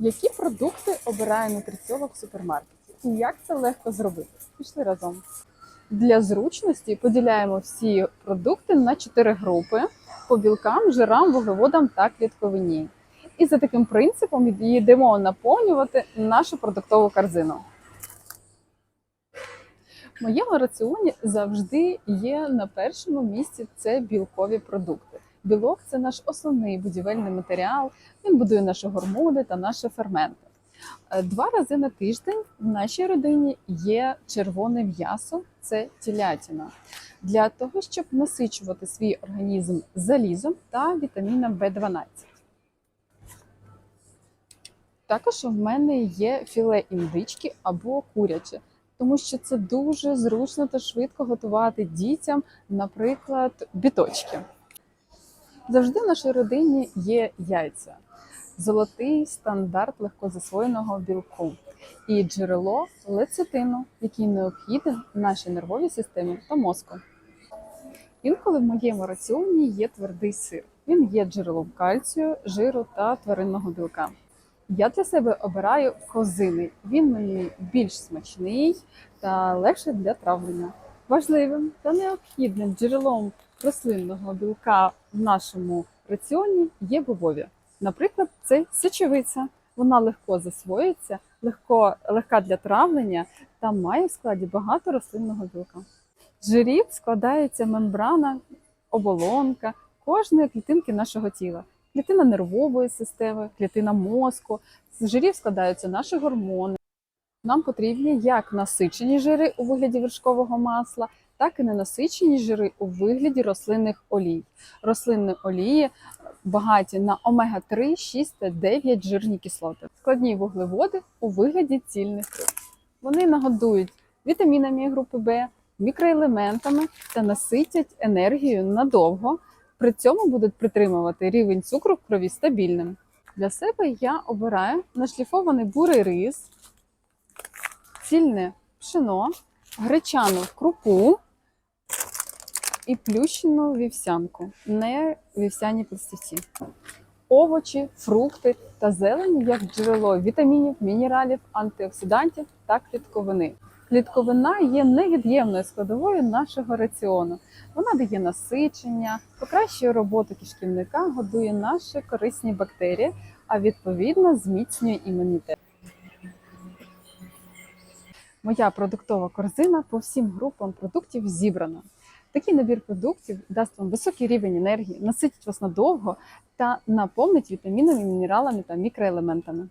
Які продукти обирає нутриціолог в супермаркеті? І як це легко зробити? Пішли разом. Для зручності поділяємо всі продукти на чотири групи по білкам, жирам, вуглеводам та клітковині. І за таким принципом йдемо наповнювати нашу продуктову корзину. В моєму раціоні завжди є на першому місці це білкові продукти. Білок це наш основний будівельний матеріал. Він будує наші гормони та наші ферменти. Е, Два рази на тиждень в нашій родині є червоне м'ясо, це телятина, для того, щоб насичувати свій організм залізом та вітаміном В12. Також в мене є філе індички або куряче, тому що це дуже зручно та швидко готувати дітям, наприклад, біточки. Завжди в нашій родині є яйця, золотий стандарт легкозасвоєного білку і джерело лецитину, який необхідний нашій нервовій системі та мозку. Інколи в моєму раціоні є твердий сир. Він є джерелом кальцію, жиру та тваринного білка. Я для себе обираю козиний. Він мені більш смачний та легший для травлення. Важливим та необхідним джерелом рослинного білка в нашому раціоні є бобові. Наприклад, це сечовиця. Вона легко засвоюється, легко, легка для травлення та має в складі багато рослинного білка. З жирів складається мембрана, оболонка кожної клітинки нашого тіла. Клітина нервової системи, клітина мозку. З жирів складаються наші гормони. Нам потрібні як насичені жири у вигляді вершкового масла, так і ненасичені жири у вигляді рослинних олій. Рослинні олії багаті на омега-3, 6 та 9 жирні кислоти. Складні вуглеводи у вигляді цільних риб. Вони нагодують вітамінами групи В, мікроелементами та наситять енергію надовго. При цьому будуть притримувати рівень цукру в крові стабільним. Для себе я обираю нашліфований бурий рис, цільне пшено, гречану крупу і плющену вівсянку, не вівсяні пластівці. Овочі, фрукти та зелень як джерело вітамінів, мінералів, антиоксидантів та клітковини. Клітковина є невід'ємною складовою нашого раціону. Вона дає насичення, покращує роботу кишківника, годує наші корисні бактерії, а відповідно зміцнює імунітет. Моя продуктова корзина по всім групам продуктів зібрана. Такий набір продуктів дасть вам високий рівень енергії, наситить вас надовго та наповнить вітамінами, мінералами та мікроелементами.